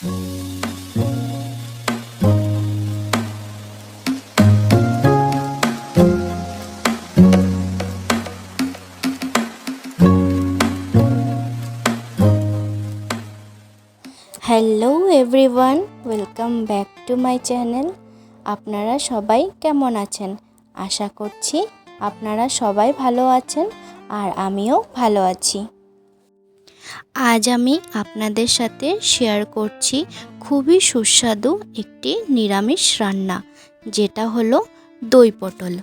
Hello everyone welcome back to my channel আপনারা সবাই কেমন আছেন? আশা করছি আপনারা সবাই ভালো আছেন আর আমিও ভালো আছি। আজ আমি আপনাদের সাথে শেয়ার করছি খুবই সুস্বাদু একটি নিরামিষ রান্না, যেটা হলো দই পটল।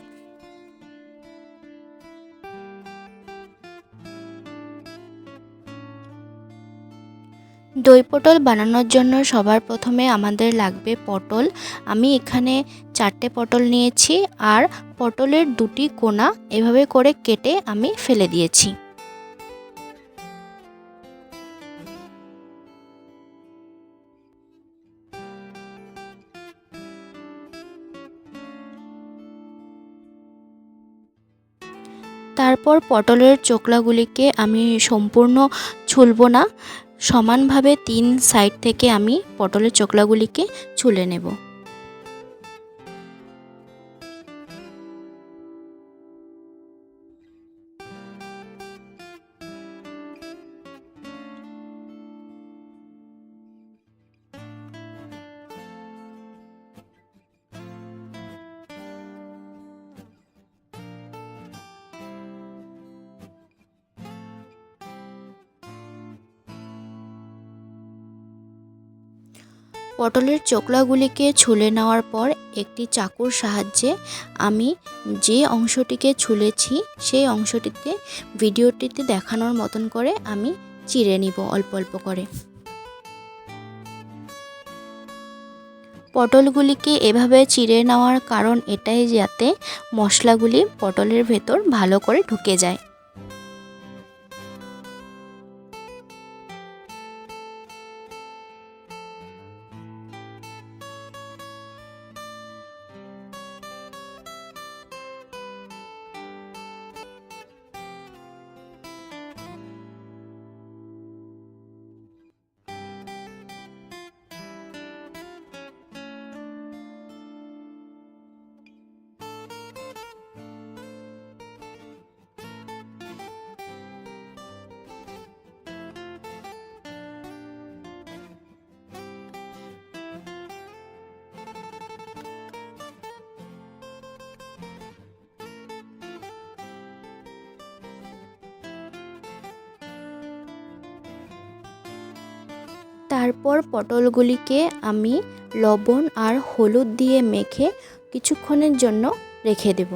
দই পটল বানানোর জন্য সবার প্রথমে আমাদের লাগবে পটল। আমি এখানে চারটে পটল নিয়েছি আর পটলের দুটি কোনা এভাবে করে কেটে আমি ফেলে দিয়েছি। তারপর পটলের চোকলাগুলিকে আমি সম্পূর্ণ ছুলব না। সমানভাবে তিন সাইড থেকে আমি পটলের চোকলাগুলিকে ছুলে নেব। পটলের চোকলাগুলিকে ছুলে নেওয়ার পর একটি চাকুর সাহায্যে আমি যে অংশটিকে ছুলেছি, সেই অংশটিতে ভিডিওটিতে দেখানোর মতন করে আমি চিড়ে নিব অল্প অল্প করে। পটলগুলিকে এভাবে চিড়ে নেওয়ার কারণ এটাই যাতে মশলাগুলি পটলের ভেতর ভালো করে ঢুকে যায়। তারপর পটলগুলিকে আমি লবণ আর হলুদ দিয়ে মেখে কিছুক্ষণের জন্য রেখে দেব।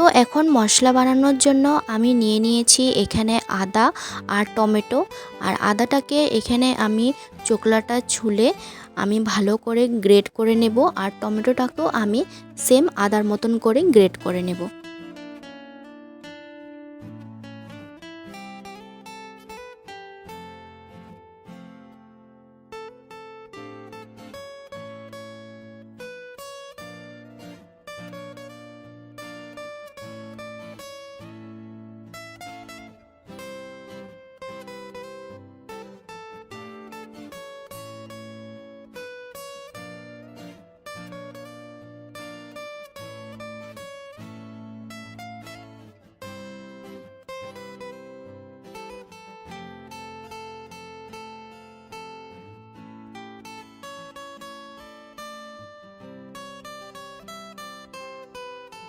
তো এখন মশলা বানানোর জন্য আমি নিয়ে নিয়েছি এখানে আদা আর টমেটো। আর আদাটাকে এখানে আমি চোকলাটা ছুলে আমি ভালো করে গ্রেট করে নেব। আর টমেটোটাকেও আমি সেম আদার মতন করে গ্রেট করে নেব।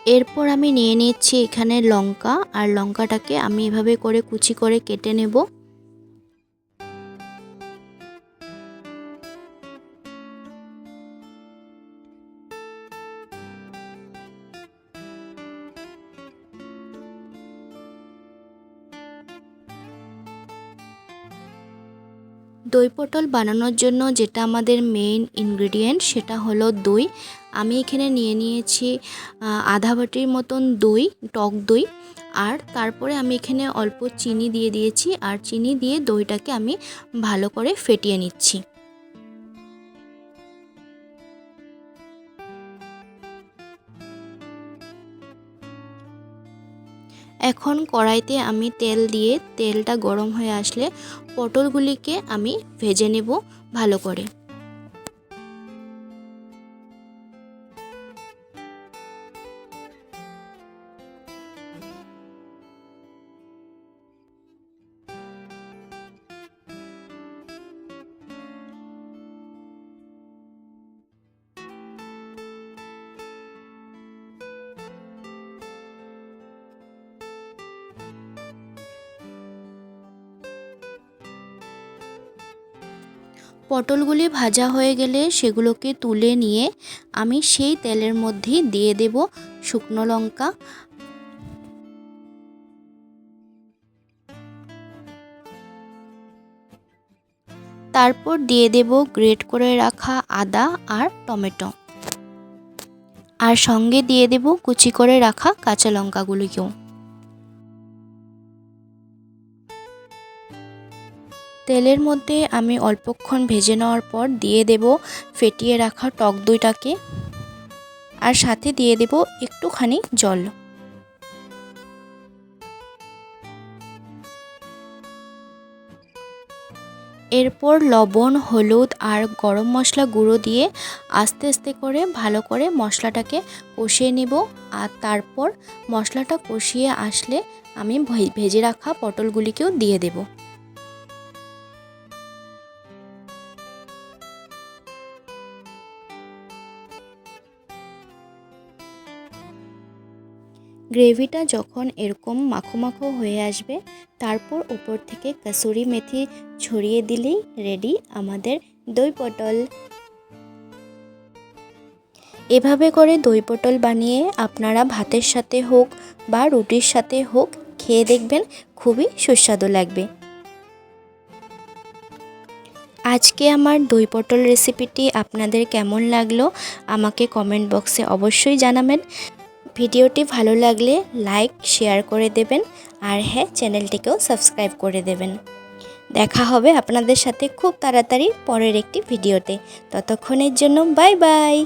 এরপর আমি নিয়ে নিচ্ছি এখানে লঙ্কা, আর লঙ্কাটাকে আমি এভাবে করে কুচি করে কেটে নেব। দই পটল বানানোর জন্য যেটা আমাদের মেইন ইনগ্রেডিয়েন্ট সেটা হলো দই। আমি এখানে নিয়ে নিয়েছি আধা বাটির মতন দই, টক দই। আর তারপরে আমি এখানে অল্প চিনি দিয়ে দিয়েছি, আর চিনি দিয়ে দইটাকে আমি ভালো করে ফেটিয়ে নিচ্ছি। এখন কড়াইতে আমি তেল দিয়ে, তেলটা গরম হয়ে আসলে পটলগুলিকে আমি ভেজে নেব ভালো করে। পটলগুলি ভাজা হয়ে গেলে সেগুলোকে তুলে নিয়ে আমি সেই তেলের মধ্যেই দিয়ে দেব শুকনো লঙ্কা। তারপর দিয়ে দেব গ্রেট করে রাখা আদা আর টমেটো। আর সঙ্গে দিয়ে দেব কুচি করে রাখা কাঁচা লঙ্কাগুলিকেও। তেলের মধ্যে আমি অল্পক্ষণ ভেজে নেওয়ার পর দিয়ে দেব ফেটিয়ে রাখা টক দইটাকে। আর সাথে দিয়ে দেব একটুখানি জল। এরপর লবণ, হলুদ আর গরম মশলা গুঁড়ো দিয়ে আস্তে আস্তে করে ভালো করে মশলাটাকে কষিয়ে নেব। আর তারপর মশলাটা কষিয়ে আসলে আমি ভেজে রাখা পটলগুলিকেও দিয়ে দেবো। গ্রেভিটা যখন এরকম মাখো মাখো হয়ে আসবে, তারপর উপর থেকে কাসুরি মেথি ছড়িয়ে দিলেই রেডি আমাদের দই পটল। এভাবে করে দই পটল বানিয়ে আপনারা ভাতের সাথে হোক বা রুটির সাথে হোক খেয়ে দেখবেন খুবই সুস্বাদু লাগবে। আজকে আমার দই পটল রেসিপিটি আপনাদের কেমন লাগল, আমাকে কমেন্ট বক্সে অবশ্যই জানাবেন। ভিডিওটি ভালো লাগলে লাইক, শেয়ার করে দেবেন আর হ্যাঁ চ্যানেলটিকেও সাবস্ক্রাইব করে দেবেন। দেখা হবে আপনাদের সাথে খুব তাড়াতাড়ি পরের একটি ভিডিওতে। ততক্ষণের জন্য বাই বাই।